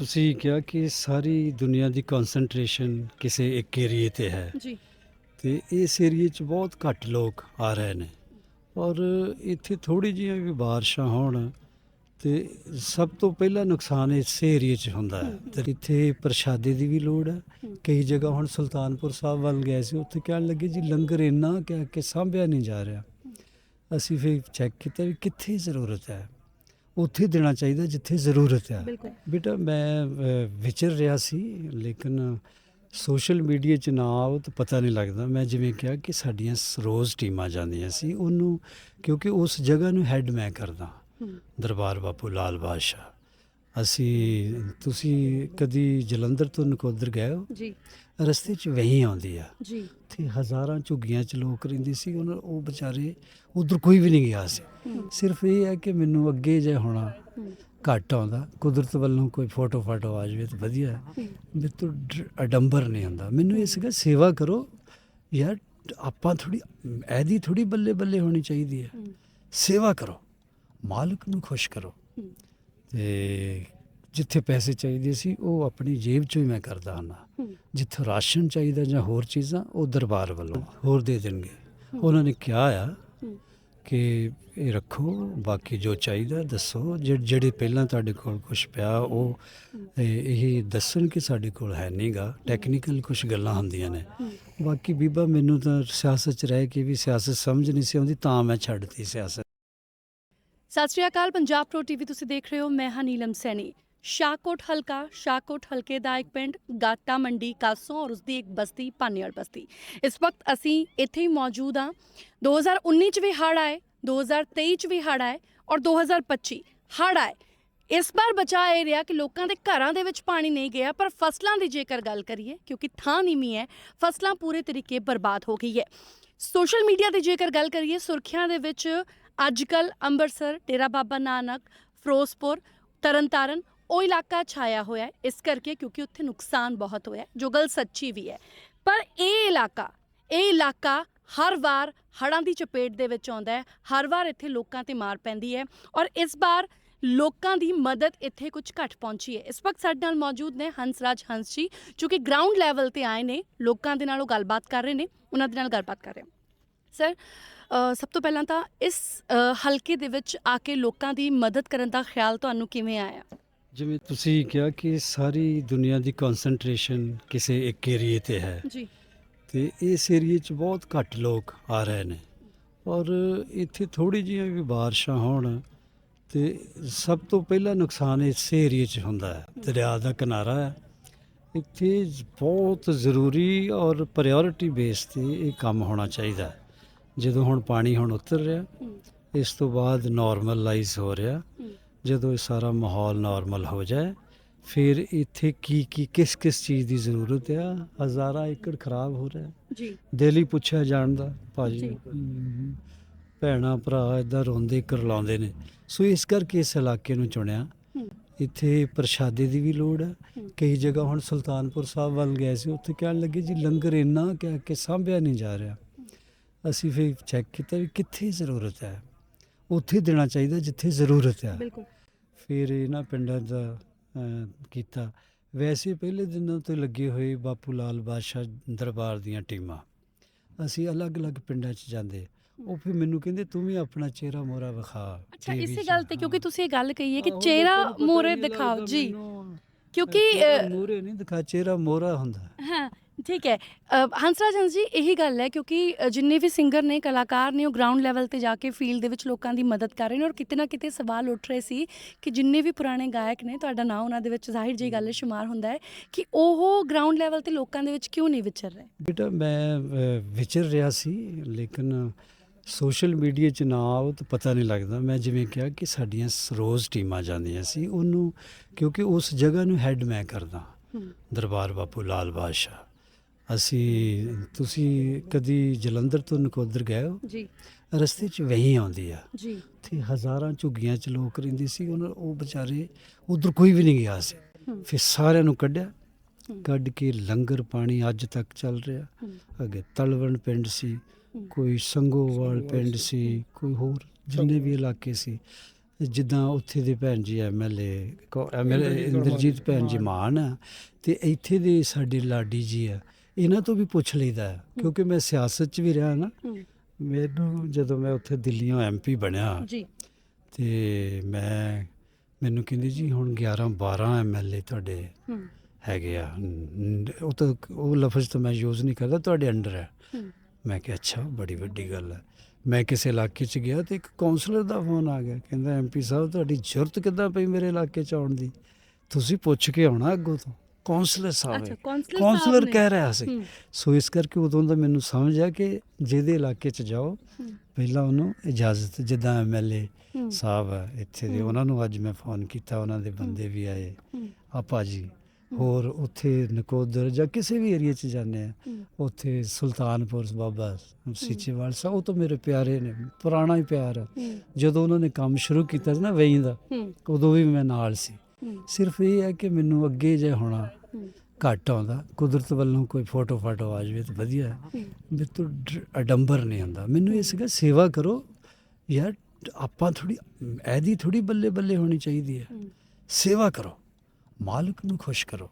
ਤੁਸੀਂ ਕਿਹਾ ਕਿ ਸਾਰੀ ਦੁਨੀਆ ਦੀ ਕਨਸੈਂਟਰੇਸ਼ਨ ਕਿਸੇ ਇੱਕ ਏਰੀਏ ਤੇ ਹੈ। ਜੀ। ਤੇ ਇਸ ਏਰੀਏ 'ਚ ਬਹੁਤ ਘੱਟ ਲੋਕ ਆ ਰਹੇ ਨੇ। ਔਰ ਇੱਥੇ ਥੋੜੀ ਜਿਹੀਆਂ ਵੀ ਬਾਰਿਸ਼ਾਂ ਹੋਣ ਤੇ ਸਭ ਤੋਂ ਪਹਿਲਾ ਨੁਕਸਾਨ ਇਸ ਏਰੀਏ 'ਚ ਹੁੰਦਾ ਹੈ। ਤੇ ਇੱਥੇ ਪ੍ਰਸ਼ਾਦੇ ਦੀ ਵੀ ਲੋੜ ਹੈ। ਕਈ ਜਗ੍ਹਾ ਹੁਣ ਸੁਲਤਾਨਪੁਰ ਸਾਹਿਬ ਵੱਲ ਗਏ ਸੀ ਉੱਥੇ ਕਹਿਣ ਲੱਗੇ ਜੀ ਲੰਗਰ ਇੰਨਾ ਕਿ ਕਿ ਸਾਂਭਿਆ ਨਹੀਂ ਜਾ ਰਿਹਾ। ਅਸੀਂ ਫਿਰ ਚੈੱਕ ਕੀਤਾ ਵੀ ਕਿੱਥੇ ਜ਼ਰੂਰਤ ਹੈ। ਉੱਥੇ ਦੇਣਾ ਚਾਹੀਦਾ ਜਿੱਥੇ ਜ਼ਰੂਰਤ ਹੈ ਬੇਟਾ ਮੈਂ ਵਿਚਰ ਰਿਹਾ ਸੀ ਲੇਕਿਨ ਸੋਸ਼ਲ ਮੀਡੀਆ 'ਚ ਨਾ ਆਓ ਤਾਂ ਪਤਾ ਨਹੀਂ ਲੱਗਦਾ। ਮੈਂ ਜਿਵੇਂ ਕਿਹਾ ਕਿ ਸਾਡੀਆਂ ਰੋਜ਼ ਟੀਮਾਂ ਜਾਂਦੀਆਂ ਸੀ ਉਹਨੂੰ ਕਿਉਂਕਿ ਉਸ ਜਗ੍ਹਾ ਨੂੰ ਹੈੱਡ ਮੈਂ ਕਰਦਾ। ਦਰਬਾਰ ਬਾਪੂ ਲਾਲ ਬਾਦਸ਼ਾਹ। ਅਸੀਂ ਤੁਸੀਂ ਕਦੀ ਜਲੰਧਰ ਤੋਂ ਨਕੋਦਰ ਗਏ ਹੋ? ਜੀ। ਰਸਤੇ 'ਚ ਵਹੀਂ ਆਉਂਦੀ ਆ। ਜੀ। ਤੇ ਹਜ਼ਾਰਾਂ ਝੁੱਗੀਆਂ 'ਚ ਲੋਕ ਰਹਿੰਦੇ ਸੀ ਉਹਨਾਂ ਉਹ ਵਿਚਾਰੇ ਉਧਰ ਕੋਈ ਵੀ ਨਹੀਂ ਗਿਆ ਸੀ। ਸਿਰਫ ਇਹ ਹੈ ਕਿ ਮੈਨੂੰ ਅੱਗੇ ਜੇ ਹੋਣਾ ਘੱਟ ਆਉਂਦਾ ਕੁਦਰਤ ਵੱਲੋਂ ਕੋਈ ਫੋਟੋ ਫਾਟੋ ਆ ਜਾਵੇ ਤਾਂ ਵਧੀਆ। ਮੇਰੇ ਤੋਂ ਅਡੰਬਰ ਨਹੀਂ ਹੁੰਦਾ। ਮੈਨੂੰ ਇਹ ਸੀਗਾ ਸੇਵਾ ਕਰੋ। ਯਾਰ ਆਪਾਂ ਥੋੜੀ ਐਦੀ ਥੋੜੀ ਬੱਲੇ ਬੱਲੇ ਹੋਣੀ ਚਾਹੀਦੀ ਹੈ। ਸੇਵਾ ਕਰੋ। ਮਾਲਕ ਨੂੰ ਖੁਸ਼ ਕਰੋ। ਤੇ ਜਿੱਥੇ ਪੈਸੇ ਚਾਹੀਦੇ ਸੀ ਉਹ ਆਪਣੀ ਜੇਬ ਚੋਂ ਹੀ ਮੈਂ ਕਰਦਾ ਹੁੰਦਾ। ਹੂੰ। ਜਿੱਥੇ ਰਾਸ਼ਨ ਚਾਹੀਦਾ ਜਾਂ ਹੋਰ ਚੀਜ਼ਾਂ ਉਹ ਦਰਬਾਰ ਵੱਲੋਂ ਹੋਰ ਦੇ ਦੇਣਗੇ। ਉਹਨਾਂ ਨੇ ਕਿਹਾ ਆ ਕਿ ਇਹ ਰੱਖੋ ਬਾਕੀ ਜੋ ਚਾਹੀਦਾ ਦੱਸੋ। ਜਿਹ- ਜਿਹੜੇ ਪਹਿਲਾਂ ਤੁਹਾਡੇ ਕੋਲ ਕੁਝ ਪਿਆ ਉਹ ਇਹ ਦੱਸਣ ਕਿ ਸਾਡੇ ਕੋਲ ਹੈ ਨਹੀਂਗਾ ਟੈਕਨੀਕਲ ਕੁਝ ਗੱਲਾਂ ਹੁੰਦੀਆਂ ਨੇ। ਬਾਕੀ ਬੀਬਾ ਮੈਨੂੰ ਤਾਂ ਸਿਆਸਤ 'ਚ ਰਹਿ ਕੇ ਵੀ ਸਿਆਸਤ ਸਮਝ ਨਹੀਂ ਸੀ ਆਉਂਦੀ ਤਾਂ ਮੈਂ ਛੱਡਤੀ ਸਿਆਸਤ। ਸਤਿ ਸ਼੍ਰੀ ਅਕਾਲ, ਪੰਜਾਬ ਪ੍ਰੋ ਟੀਵੀ ਤੁਸੀਂ ਦੇਖ ਰਹੇ ਹੋ, ਮੈਂ ਹਾਂ ਨੀਲਮ ਸੈਣੀ। ਸ਼ਾਹਕੋਟ ਹਲਕਾ, ਸ਼ਾਹਕੋਟ ਹਲਕੇ ਦਾ ਇੱਕ ਪਿੰਡ, ਗਾਟਾ ਮੰਡੀ ਕਾਸੋਂ ਔਰ ਉਸਦੀ ਇੱਕ ਬਸਤੀ ਪਾਨੀਵਾਲ ਬਸਤੀ। ਇਸ ਵਕਤ ਅਸੀਂ ਇੱਥੇ ਹੀ ਮੌਜੂਦ ਹਾਂ। 2019 ਚ ਵੀ ਹੜ੍ਹ ਆਏ 2023 ਚ ਵੀ ਹੜ੍ਹ ਆਏ ਔਰ 2025 ਹੜ੍ਹ ਆਏ। ਇਸ ਵਾਰ ਬਚਾ ਇਹ ਰਿਹਾ ਕਿ ਲੋਕਾਂ ਦੇ ਘਰਾਂ ਦੇ ਵਿੱਚ ਪਾਣੀ ਨਹੀਂ ਗਿਆ, ਪਰ ਫਸਲਾਂ ਦੀ ਜੇਕਰ ਗੱਲ ਕਰੀਏ, ਕਿਉਂਕਿ ਥਾਂ ਨੀਵੀਂ ਹੈ, ਫਸਲਾਂ ਪੂਰੇ ਤਰੀਕੇ ਬਰਬਾਦ ਹੋ ਗਈ ਹੈ। ਸੋਸ਼ਲ ਮੀਡੀਆ ਦੀ ਜੇਕਰ ਗੱਲ ਕਰੀਏ, ਸੁਰਖੀਆਂ ਦੇ ਵਿੱਚ ਅੱਜ ਕੱਲ ਅੰਮ੍ਰਿਤਸਰ ਡੇਰਾ ਬਾਬਾ ਨਾਨਕ ਫਿਰੋਜ਼ਪੁਰ ਤਰਨਤਾਰਨ ਉਹ ਇਲਾਕਾ ਛਾਇਆ ਹੋਇਆ ਹੈ। ਇਸ ਕਰਕੇ ਕਿਉਂਕਿ ਉੱਥੇ ਨੁਕਸਾਨ ਬਹੁਤ ਹੋਇਆ ਹੈ, ਜੋ ਗੱਲ ਸੱਚੀ ਵੀ ਹੈ। ਪਰ ਇਹ ਇਲਾਕਾ ਇਹ ਇਲਾਕਾ ਹਰ ਵਾਰ ਹੜ੍ਹਾਂ ਦੀ ਚਪੇਟ ਦੇ ਵਿੱਚ ਆਉਂਦਾ ਹੈ ਹਰ ਵਾਰ ਇੱਥੇ ਲੋਕਾਂ ਤੇ ਮਾਰ ਪੈਂਦੀ ਹੈ ਔਰ ਇਸ ਵਾਰ ਲੋਕਾਂ ਦੀ ਮਦਦ ਇੱਥੇ ਕੁਝ ਘੱਟ ਪਹੁੰਚੀ ਹੈ। ਇਸ ਵਕਤ ਸਾਡੇ ਨਾਲ ਮੌਜੂਦ ਨੇ ਹੰਸਰਾਜ ਹੰਸ ਜੀ ਜੋ ਕਿ ਗਰਾਊਂਡ ਲੈਵਲ ਤੇ ਆਏ ਨੇ ਲੋਕਾਂ ਦੇ ਨਾਲ ਉਹ ਗੱਲਬਾਤ ਕਰ ਰਹੇ ਨੇ ਉਹਨਾਂ ਦੇ ਨਾਲ ਗੱਲਬਾਤ ਕਰ ਰਹੇ ਹਾਂ। ਸਰ ਸਭ ਤੋਂ ਪਹਿਲਾਂ ਤਾਂ ਇਸ ਹਲਕੇ ਦੇ ਵਿੱਚ ਆ ਕੇ ਲੋਕਾਂ ਦੀ ਮਦਦ ਕਰਨ ਦਾ ਖਿਆਲ ਤੁਹਾਨੂੰ ਕਿਵੇਂ ਆਇਆ? ਜਿਵੇਂ ਤੁਸੀਂ ਕਿਹਾ ਕਿ ਸਾਰੀ ਦੁਨੀਆ ਦੀ ਕਨਸੈਂਟਰੇਸ਼ਨ ਕਿਸੇ ਇੱਕ ਏਰੀਏ ਤੇ ਹੈ। ਜੀ। ਤੇ ਇਸ ਏਰੀਏ 'ਚ ਬਹੁਤ ਘੱਟ ਲੋਕ ਆ ਰਹੇ ਨੇ। ਔਰ ਇੱਥੇ ਥੋੜੀ ਜਿਹੀਆਂ ਵੀ ਬਾਰਿਸ਼ਾਂ ਹੋਣ ਤੇ ਸਭ ਤੋਂ ਪਹਿਲਾ ਨੁਕਸਾਨ ਇਸ ਏਰੀਏ 'ਚ ਹੁੰਦਾ ਹੈ। ਦਰਿਆ ਦਾ ਕਿਨਾਰਾ ਹੈ। ਇੱਥੇ ਬਹੁਤ ਜ਼ਰੂਰੀ ਔਰ ਪ੍ਰਾਇੋਰਟੀ ਬੇਸ ਤੇ ਇਹ ਕੰਮ ਹੋਣਾ ਚਾਹੀਦਾ ਹੈ। ਜਦੋਂ ਹੁਣ ਪਾਣੀ ਹੁਣ ਉਤਰ ਰਿਹਾ ਇਸ ਤੋਂ ਬਾਅਦ ਨਾਰਮਲਾਈਜ਼ ਹੋ ਰਿਹਾ। ਜਦੋਂ ਇਹ ਸਾਰਾ ਮਾਹੌਲ ਨਾਰਮਲ ਹੋ ਜਾਏ ਫਿਰ ਇੱਥੇ ਕੀ ਕੀ ਕਿਸ ਕਿਸ ਚੀਜ਼ ਦੀ ਜ਼ਰੂਰਤ ਆ? ਹਜ਼ਾਰਾਂ ਏਕੜ ਖਰਾਬ ਹੋ ਰਿਹਾ। ਜੀ। ਦਿਲ ਹੀ ਪੁੱਛਿਆ ਜਾਣਦਾ ਭਾਜੀ। ਭੈਣਾਂ ਭਰਾ ਇਦਾਂ ਰੋਂਦੇ ਕਰਲਾਉਂਦੇ ਨੇ। ਸੋ ਇਸ ਕਰਕੇ ਇਸ ਇਲਾਕੇ ਨੂੰ ਚੁਣਿਆ। ਇੱਥੇ ਪ੍ਰਸ਼ਾਦੇ ਦੀ ਵੀ ਲੋੜ ਹੈ। ਕਈ ਜਗ੍ਹਾ ਹੁਣ ਸੁਲਤਾਨਪੁਰ ਸਾਹਿਬ ਵੱਲ ਗਏ ਸੀ ਉੱਥੇ ਕਹਿਣ ਲੱਗੇ ਜੀ ਲੰਗਰ ਇੰਨਾ ਕਿ ਸਾਂਭਿਆ ਨਹੀਂ ਜਾ ਰਿਹਾ। ਅਸੀਂ ਫਿਰ ਚੈੱਕ ਕੀਤਾ ਵੀ ਕਿੱਥੇ ਜ਼ਰੂਰਤ ਹੈ। ਉੱਥੇ ਦੇਣਾ ਚਾਹੀਦਾ ਜਿੱਥੇ ਜ਼ਰੂਰਤ ਹੈ। ਬਿਲਕੁਲ। ਫਿਰ ਇਹਨਾਂ ਪਿੰਡਾਂ ਦਾ ਕੀਤਾ। ਵੈਸੇ ਪਹਿਲੇ ਦਿਨਾਂ ਤੋਂ ਲੱਗੇ ਹੋਏ ਬਾਪੂ ਲਾਲ ਬਾਦਸ਼ਾਹ ਦਰਬਾਰ ਦੀਆਂ ਟੀਮਾਂ। ਅਸੀਂ ਅਲੱਗ-ਅਲੱਗ ਪਿੰਡਾਂ 'ਚ ਜਾਂਦੇ। ਉਹ ਫਿਰ ਮੈਨੂੰ ਕਹਿੰਦੇ ਤੂੰ ਵੀ ਆਪਣਾ ਚਿਹਰਾ ਮੋਰਾ ਵਿਖਾ ਅੱਛਾ ਇਸੇ। ਗੱਲ ਤੇ ਕਿਉਂਕਿ। ਤੁਸੀਂ ਇਹ ਗੱਲ ਕਹੀ ਹੈ ਕਿ ਚਿਹਰਾ ਮੋਰੇ ਦਿਖਾਓ। ਜੀ। ਕਿਉਂਕਿ ਮੋਰੇ ਨਹੀਂ ਦਿਖਾ ਚਿਹਰਾ ਮੋਰਾ ਹੁੰਦਾ। ਹਾਂ ਠੀਕ ਹੈ। ਹੰਸਰਾਜ ਹੰਸ ਜੀ ਇਹੀ ਗੱਲ ਹੈ ਕਿਉਂਕਿ ਅ, ਜਿੰਨੇ ਵੀ ਸਿੰਗਰ ਨੇ ਕਲਾਕਾਰ ਨੇ ਉਹ ਗਰਾਊਂਡ ਲੈਵਲ ਤੇ ਜਾ ਕੇ ਫੀਲਡ ਦੇ ਵਿੱਚ ਲੋਕਾਂ ਦੀ ਮਦਦ ਕਰ ਰਹੇ ਨੇ ਔਰ ਕਿਤੇ ਨਾ ਕਿਤੇ ਸਵਾਲ ਉੱਠ ਰਹੇ ਸੀ ਕਿ ਜਿੰਨੇ ਵੀ ਪੁਰਾਣੇ ਗਾਇਕ ਨੇ ਤੁਹਾਡਾ ਨਾਂ ਉਹਨਾਂ ਦੇ ਵਿੱਚ ਜ਼ਾਹਿਰ ਜਿਹੀ ਗੱਲ ਹੈ ਸ਼ੁਮਾਰ ਹੁੰਦਾ ਹੈ ਕਿ ਉਹ ਗਰਾਊਂਡ ਲੈਵਲ ਤੇ ਲੋਕਾਂ ਦੇ ਵਿੱਚ ਕਿਉਂ ਨਹੀਂ ਵਿਚਰ ਰਹੇ? ਬੇਟਾ ਮੈਂ ਅਹ, ਵਿਚਰ ਰਿਹਾ ਸੀ ਲੇਕਿਨ ਸੋਸ਼ਲ ਮੀਡੀਆ 'ਚ ਨਾ ਆਓ ਤਾਂ ਪਤਾ ਨਹੀਂ ਲੱਗਦਾ। ਮੈਂ ਜਿਵੇਂ ਕਿਹਾ ਕਿ ਸਾਡੀਆਂ ਸ- ਰੋਜ਼ ਟੀਮਾਂ ਜਾਂਦੀਆਂ ਸੀ ਉਹਨੂੰ ਕਿਉਂਕਿ ਉਸ ਜਗ੍ਹਾ ਨੂੰ ਹੈੱਡ ਮੈਂ ਕਰਦਾ। ਦਰਬਾਰ ਬਾਪੂ ਲਾਲ ਬਾਦਸ਼ਾਹ। ਅਸੀਂ ਤੁਸੀਂ ਕਦੀ ਜਲੰਧਰ ਤੋਂ ਨਕੋਦਰ ਗਏ ਹੋ? ਜੀ। ਰਸਤੇ 'ਚ ਵਹੀਂ ਆਉਂਦੀ ਆ। ਜੀ। ਤੇ ਹਜ਼ਾਰਾਂ ਝੁੱਗੀਆਂ 'ਚ ਲੋਕ ਰਹਿੰਦੇ ਸੀ ਉਹਨਾਂ ਉਹ ਵਿਚਾਰੇ ਉਧਰ ਕੋਈ ਵੀ ਨਹੀਂ ਗਿਆ ਸੀ। ਫਿਰ ਸਾਰਿਆਂ ਨੂੰ ਕੱਢਿਆ। ਕੱਢ ਕੇ ਲੰਗਰ ਪਾਣੀ ਅੱਜ ਤੱਕ ਚੱਲ ਰਿਹਾ। ਅੱਗੇ ਤਲਵਣ ਪਿੰਡ ਸੀ। ਕੋਈ ਸੰਗੋਵਾਲ ਪਿੰਡ ਸੀ। ਕੋਈ ਹੋਰ ਜਿੰਨੇ ਵੀ ਇਲਾਕੇ ਸੀ। ਜਿੱਦਾਂ ਉੱਥੇ ਦੇ ਭੈਣ ਜੀ ਐਮਐਲਏ ਐਮਐਲਏ ਇੰਦਰਜੀਤ ਭੈਣ ਜੀ ਮਾਨ ਆ। ਤੇ ਇੱਥੇ ਦੇ ਸਾਡੇ ਲਾਡੀ ਜੀ ਆ। ਇਹਨਾਂ ਤੋਂ ਵੀ ਪੁੱਛ ਲਈਦਾ ਕਿਉਂਕਿ ਮੈਂ ਸਿਆਸਤ 'ਚ ਵੀ ਰਿਹਾ ਨਾ। ਮੈਨੂੰ ਜਦੋਂ ਮੈਂ ਉੱਥੇ ਦਿੱਲੀੋਂ ਐਮਪੀ ਬਣਿਆ ਜੀ। ਤੇ ਮੈਂ ਮੈਨੂੰ ਕਹਿੰਦੇ ਜੀ ਹੁਣ 11 12 ਐਮਐਲਏ ਤੁਹਾਡੇ ਹੈਗੇ ਆ। ਉਹ ਤਾਂ ਉਹ ਲਫ਼ਜ਼ ਤਾਂ ਮੈਂ ਯੂਜ਼ ਨਹੀਂ ਕਰਦਾ ਤੁਹਾਡੇ ਅੰਡਰ ਹੈ। ਹੂੰ। ਮੈਂ ਕਿਹਾ ਅੱਛਾ ਬੜੀ ਵੱਡੀ ਗੱਲ ਹੈ। ਮੈਂ ਕਿਸੇ ਇਲਾਕੇ 'ਚ ਗਿਆ ਤੇ ਇੱਕ ਕਾਉਂਸਲਰ ਦਾ ਫੋਨ ਆ ਗਿਆ ਕਹਿੰਦਾ ਐਮਪੀ ਸਾਹਿਬ ਤੁਹਾਡੀ ਜ਼ਰੂਰਤ ਕਿੱਦਾਂ ਪਈ ਮੇਰੇ ਇਲਾਕੇ 'ਚ ਆਉਣ ਦੀ? ਤੁਸੀਂ ਪੁੱਛ ਕੇ ਆਉਣਾ ਅੱਗੋਂ ਤੋਂ। ਕਾਉਂਸਲਰ ਸਾਹਿਬ ਅੱਛਾ ਹੈ। ਕਾਉਂਸਲਰ ਕਹਿ ਰਿਹਾ ਸੀ। ਹੂੰ। ਸੋ ਇਸ ਕਰਕੇ ਉਦੋਂ ਦਾ ਮੈਨੂੰ ਸਮਝ ਆ ਕਿ ਜਿਹਦੇ ਇਲਾਕੇ 'ਚ ਜਾਓ ਹੂੰ, ਪਹਿਲਾਂ ਉਹਨੂੰ ਇਜਾਜ਼ਤ ਜਿੱਦਾਂ ਐਮਐਲਏ ਹੂੰ। ਸਾਹਿਬ ਆ ਇੱਥੇ ਦੇ। ਉਹਨਾਂ ਨੂੰ ਅੱਜ ਮੈਂ ਫੋਨ ਕੀਤਾ ਉਹਨਾਂ ਦੇ ਬੰਦੇ ਵੀ ਆਏ। ਹੂੰ, ਆ ਭਾਜੀ ਹੋਰ ਉੱਥੇ ਨਕੋਦਰ ਜਾਂ ਕਿਸੇ ਵੀ ਏਰੀਆ 'ਚ ਜਾਂਦੇ ਆ ਹੂੰ, ਉੱਥੇ ਸੁਲਤਾਨਪੁਰ ਬਾਬਾ ਸੀਚੇਵਾਲ ਸਾਹਿਬ ਉਹ ਤਾਂ ਮੇਰੇ ਪਿਆਰੇ ਨੇ ਪੁਰਾਣਾ ਹੀ ਪਿਆਰ ਆ। ਹੂੰ, ਜਦੋਂ ਉਹਨਾਂ ਨੇ ਕੰਮ ਸ਼ੁਰੂ ਕੀਤਾ ਸੀ ਨਾ ਵਈ ਦਾ ਹੂੰ, ਉਦੋਂ ਵੀ ਮੈਂ ਨਾਲ ਸੀ। ਸਿਰਫ ਇਹ ਹੈ ਕਿ ਮੈਨੂੰ ਅੱਗੇ ਜੇ ਹੋਣਾ ਘੱਟ ਆਉਂਦਾ ਕੁਦਰਤ ਵੱਲੋਂ ਕੋਈ ਫੋਟੋ ਫਾਟੋ ਆ ਜਾਵੇ ਤਾਂ ਵਧੀਆ ਮੇਰੇ ਤੋਂ ਅਡੰਬਰ ਨਹੀਂ ਹੁੰਦਾ। ਮੈਨੂੰ ਇਹ ਸੀਗਾ ਸੇਵਾ ਕਰੋ ਯਾਰ ਆਪਾਂ ਥੋੜੀ ਐਦੀ ਥੋੜੀ ਬੱਲੇ ਬੱਲੇ ਹੋਣੀ ਚਾਹੀਦੀ ਹੈ। ਸੇਵਾ ਕਰੋ ਮਾਲਕ ਨੂੰ ਖੁਸ਼ ਕਰੋ।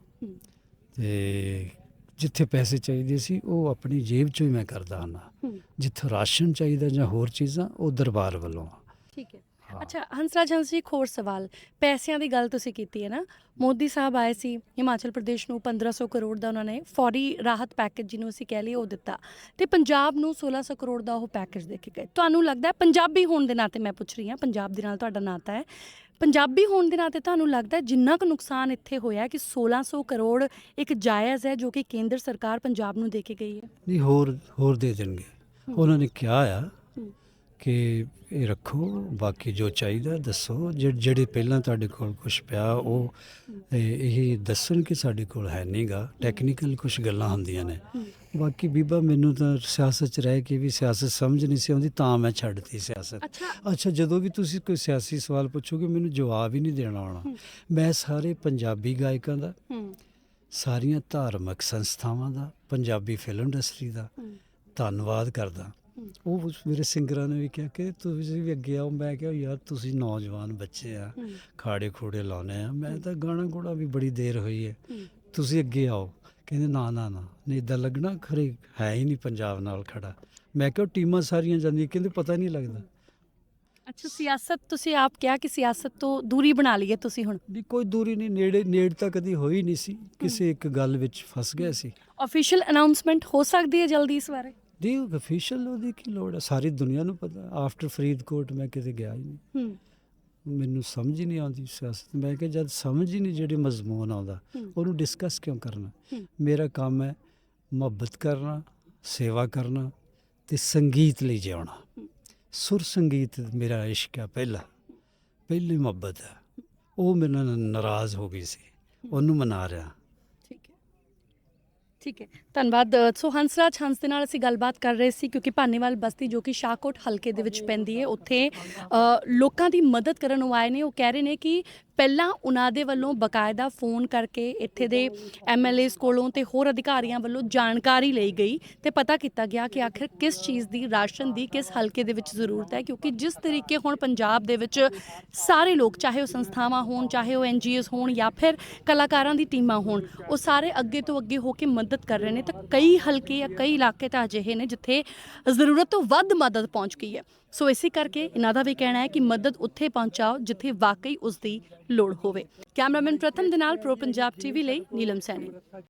ਤੇ ਜਿੱਥੇ ਪੈਸੇ ਚਾਹੀਦੇ ਸੀ ਉਹ ਆਪਣੀ ਜੇਬ ਚੋਂ ਹੀ ਮੈਂ ਕਰਦਾ ਹਾਂ। ਜਿੱਥੇ ਰਾਸ਼ਨ ਚਾਹੀਦਾ ਜਾਂ ਹੋਰ ਚੀਜ਼ਾਂ ਉਹ ਦਰਬਾਰ ਵੱਲੋਂ। ਠੀਕ ਹਾਂ। ਅੱਛਾ ਹੰਸਰਾਜ ਹੰਸ ਜੀ ਇੱਕ ਹੋਰ ਸਵਾਲ। ਪੈਸਿਆਂ ਦੀ ਗੱਲ ਤੁਸੀਂ ਕੀਤੀ ਹੈ ਨਾ? ਮੋਦੀ ਸਾਹਿਬ ਆਏ ਸੀ ਹਿਮਾਚਲ ਪ੍ਰਦੇਸ਼ ਨੂੰ 1500 ਕਰੋੜ ਦਾ ਉਹਨਾਂ ਨੇ ਫੌਰੀ ਰਾਹਤ ਪੈਕੇਜ ਜਿਹਨੂੰ ਅਸੀਂ ਕਹਿ ਲਈਏ ਉਹ ਦਿੱਤਾ। ਤੇ ਪੰਜਾਬ ਨੂੰ 1600 ਕਰੋੜ ਦਾ ਉਹ ਪੈਕੇਜ ਦੇ ਕੇ ਗਏ। ਤੁਹਾਨੂੰ ਲੱਗਦਾ ਪੰਜਾਬੀ ਹੋਣ ਦੇ ਨਾਤੇ ਮੈਂ ਪੁੱਛ ਰਹੀ ਹਾਂ ਪੰਜਾਬ ਦੇ ਨਾਲ ਤੁਹਾਡਾ ਨਾਤਾ ਹੈ। ਪੰਜਾਬੀ ਹੋਣ ਦੇ ਨਾਤੇ ਤੁਹਾਨੂੰ ਲੱਗਦਾ ਜਿੰਨਾ ਕੁ ਨੁਕਸਾਨ ਇੱਥੇ ਹੋਇਆ ਕਿ 1600 ਕਰੋੜ ਇੱਕ ਜਾਇਜ਼ ਹੈ ਜੋ ਕਿ ਕੇਂਦਰ ਸਰਕਾਰ ਪੰਜਾਬ ਨੂੰ ਦੇ ਕੇ ਗਈ ਹੈ? ਨਹੀਂ ਹੋਰ ਹੋਰ ਦੇ ਦੇਣਗੇ। ਉਹਨਾਂ ਨੇ ਕਿਹਾ ਆ। ਕਿ ਇਹ ਰੱਖੋ ਬਾਕੀ ਜੋ ਚਾਹੀਦਾ ਦੱਸੋ। ਜਿਹ- ਜਿਹੜੇ ਪਹਿਲਾਂ ਤੁਹਾਡੇ ਕੋਲ ਕੁਝ ਪਿਆ ਉਹ ਇਹ ਦੱਸਣ ਕਿ ਸਾਡੇ ਕੋਲ ਹੈ ਨਹੀਂਗਾ ਟੈਕਨੀਕਲ ਕੁਝ ਗੱਲਾਂ ਹੁੰਦੀਆਂ ਨੇ। ਬਾਕੀ ਬੀਬਾ ਮੈਨੂੰ ਤਾਂ ਸਿਆਸਤ 'ਚ ਰਹਿ ਕੇ ਵੀ ਸਿਆਸਤ ਸਮਝ ਨਹੀਂ ਸੀ ਆਉਂਦੀ ਤਾਂ ਮੈਂ ਛੱਡਤੀ ਸਿਆਸਤ। ਅੱਛਾ। ਜਦੋਂ ਵੀ ਤੁਸੀਂ ਕੋਈ ਸਿਆਸੀ ਸਵਾਲ ਪੁੱਛੋਗੇ ਮੈਨੂੰ ਜਵਾਬ ਹੀ ਨਹੀਂ ਦੇਣਾ ਆਉਣਾ। ਮੈਂ ਸਾਰੇ ਪੰਜਾਬੀ ਗਾਇਕਾਂ ਦਾ ਸਾਰੀਆਂ ਧਾਰਮਿਕ ਸੰਸਥਾਵਾਂ ਦਾ ਪੰਜਾਬੀ ਫਿਲਮ ਇੰਡਸਟਰੀ ਦਾ ਧੰਨਵਾਦ ਕਰਦਾ। ਉਹ ਮੇਰੇ ਸਿੰਗਰਾਂ ਨੇ ਵੀ ਕਿਹਾ ਕਿ ਤੁਸੀਂ ਵੀ ਅੱਗੇ ਆਓ। ਮੈਂ ਕਿਹਾ ਯਾਰ ਤੁਸੀਂ ਨੌਜਵਾਨ ਬੱਚੇ ਆ ਖਾੜੇ ਖੂੜੇ ਲਾਉਨੇ ਆ। ਮੈਂ ਤਾਂ ਗਾਣਾ ਗੂੜਾ ਵੀ ਬੜੀ ਦੇਰ ਹੋਈ ਹੈ। ਤੁਸੀਂ ਅੱਗੇ ਆਓ। ਕਹਿੰਦੇ ਨਾ ਨਾ ਨਾ ਨਹੀਂ ਇਦਾਂ ਲੱਗਣਾ ਖਰੇ ਹੈ ਹੀ ਨਹੀਂ ਪੰਜਾਬ ਨਾਲ ਖੜਾ। ਮੈਂ ਕਿਹਾ ਟੀਮਾਂ ਸਾਰੀਆਂ ਜਾਂਦੀਆਂ। ਕਹਿੰਦੇ ਪਤਾ ਨਹੀਂ ਲੱਗਦਾ। ਅੱਛਾ ਸਿਆਸਤ ਤੁਸੀਂ ਆਪ ਕਿਹਾ ਕਿ ਸਿਆਸਤ ਤੋਂ ਦੂਰੀ ਬਣਾ ਲਈ ਹੈ ਤੁਸੀਂ ਹੁਣ? ਵੀ ਕੋਈ ਦੂਰੀ ਨਹੀਂ ਨੇੜੇ ਨੇੜ ਤਾਂ ਕਦੀ ਹੋਈ ਨਹੀਂ ਸੀ। ਕਿਸੇ ਇੱਕ ਗੱਲ ਵਿੱਚ ਫਸ ਗਿਆ ਸੀ। ਅਫੀਸ਼ੀਅਲ ਅਨਾਉਂਸਮੈਂਟ ਹੋ ਸਕਦੀ ਹੈ ਜਲਦੀ ਇਸ ਬਾਰੇ? ਦੀ ਅਫੀਸ਼ੀਅਲ ਉਹਦੀ ਕੀ ਲੋੜ ਹੈ? ਸਾਰੀ ਦੁਨੀਆ ਨੂੰ ਪਤਾ। ਆਫਟਰ ਫਰੀਦਕੋਟ ਮੈਂ ਕਿਤੇ ਗਿਆ ਹੀ ਨਹੀਂ। ਹੂੰ। ਮੈਨੂੰ ਸਮਝ ਹੀ ਨਹੀਂ ਆਉਂਦੀ ਸਿਆਸਤ। ਮੈਂ ਕਿਹਾ ਜਦ ਸਮਝ ਹੀ ਨਹੀਂ ਜਿਹੜੇ ਮਜ਼ਮੂਨ ਆਉਂਦਾ। ਉਹਨੂੰ ਡਿਸਕਸ ਕਿਉਂ ਕਰਨਾ। ਮੇਰਾ ਕੰਮ ਹੈ ਮੁਹੱਬਤ ਕਰਨਾ ਸੇਵਾ ਕਰਨਾ ਤੇ ਸੰਗੀਤ ਲਈ ਜਿਉਣਾ। ਸੁਰ ਸੰਗੀਤ ਮੇਰਾ ਇਸ਼ਕ ਹੈ ਪਹਿਲਾ। ਪਹਿਲੀ ਮੁਹੱਬਤ ਹੈ। ਉਹ ਮੇਰੇ ਨਾਲ ਨਾਰਾਜ਼ ਹੋ ਗਈ ਸੀ। ਉਹਨੂੰ ਮਨਾ ਰਿਹਾ। ਠੀਕ ਹੈ। ਧੰਨਵਾਦ ਅ, ਸੋ ਹੰਸਰਾਜ ਹੰਸ ਦੇ ਨਾਲ ਅਸੀਂ ਗੱਲਬਾਤ ਕਰ ਰਹੇ ਸੀ ਕਿਉਂਕਿ ਭਾਨੀਵਾਲ ਬਸਤੀ ਜੋ ਕਿ ਸ਼ਾਹਕੋਟ ਹਲਕੇ ਦੇ ਵਿੱਚ ਪੈਂਦੀ ਹੈ ਉੱਥੇ ਅ, ਲੋਕਾਂ ਦੀ ਮਦਦ ਕਰਨ ਉਹ ਆਏ ਨੇ ਉਹ ਕਹਿ ਰਹੇ ਨੇ ਕਿ ਪਹਿਲਾਂ ਉਹਨਾਂ ਦੇ ਵੱਲੋਂ ਬਕਾਇਦਾ ਫੋਨ ਕਰਕੇ ਇੱਥੇ ਦੇ ਐਮਐਲਏਸ ਕੋਲੋਂ ਤੇ ਹੋਰ ਅਧਿਕਾਰੀਆਂ ਵੱਲੋਂ ਜਾਣਕਾਰੀ ਲਈ ਗਈ ਤੇ ਪਤਾ ਕੀਤਾ ਗਿਆ ਕਿ ਆਖਿਰ ਕਿਸ ਚੀਜ਼ ਦੀ ਰਾਸ਼ਨ ਦੀ ਕਿਸ ਹਲਕੇ ਦੇ ਵਿੱਚ ਜ਼ਰੂਰਤ ਹੈ ਕਿਉਂਕਿ ਜਿਸ ਤਰੀਕੇ ਹੁਣ ਪੰਜਾਬ ਦੇ ਵਿੱਚ ਸਾਰੇ ਲੋਕ ਚਾਹੇ ਉਹ ਸੰਸਥਾਵਾਂ ਹੋਣ ਚਾਹੇ ਉਹ ਐਨਜੀਓਸ ਹੋਣ ਜਾਂ ਫਿਰ ਕਲਾਕਾਰਾਂ ਦੀ ਟੀਮਾਂ ਹੋਣ ਉਹ ਸਾਰੇ ਅੱਗੇ ਤੋਂ ਅੱਗੇ ਹੋ ਕੇ ਮਦਦ ਕਰ ਰਹੇ ਨੇ ਤਾਂ ਕਈ ਹਲਕੇ ਜਾਂ ਕਈ ਇਲਾਕੇ ਤਾਂ ਅਜਿਹੇ ਨੇ ਜਿੱਥੇ ਜ਼ਰੂਰਤ ਤੋਂ ਵੱਧ ਮਦਦ ਪਹੁੰਚ ਗਈ ਹੈ। ਸੋ ਇਸੇ ਕਰਕੇ ਇਹਨਾਂ ਦਾ ਵੀ ਕਹਿਣਾ ਹੈ ਕਿ ਮਦਦ ਉੱਥੇ ਪਹੁੰਚਾਓ ਜਿੱਥੇ ਵਾਕਈ ਉਸ ਦੀ ਲੋੜ ਹੋਵੇ। ਕੈਮਰਾਮੈਨ ਪ੍ਰਥਮ ਦੇ ਨਾਲ ਪ੍ਰੋ ਪੰਜਾਬ ਟੀਵੀ ਲਈ ਨੀਲਮ ਸੈਣੀ।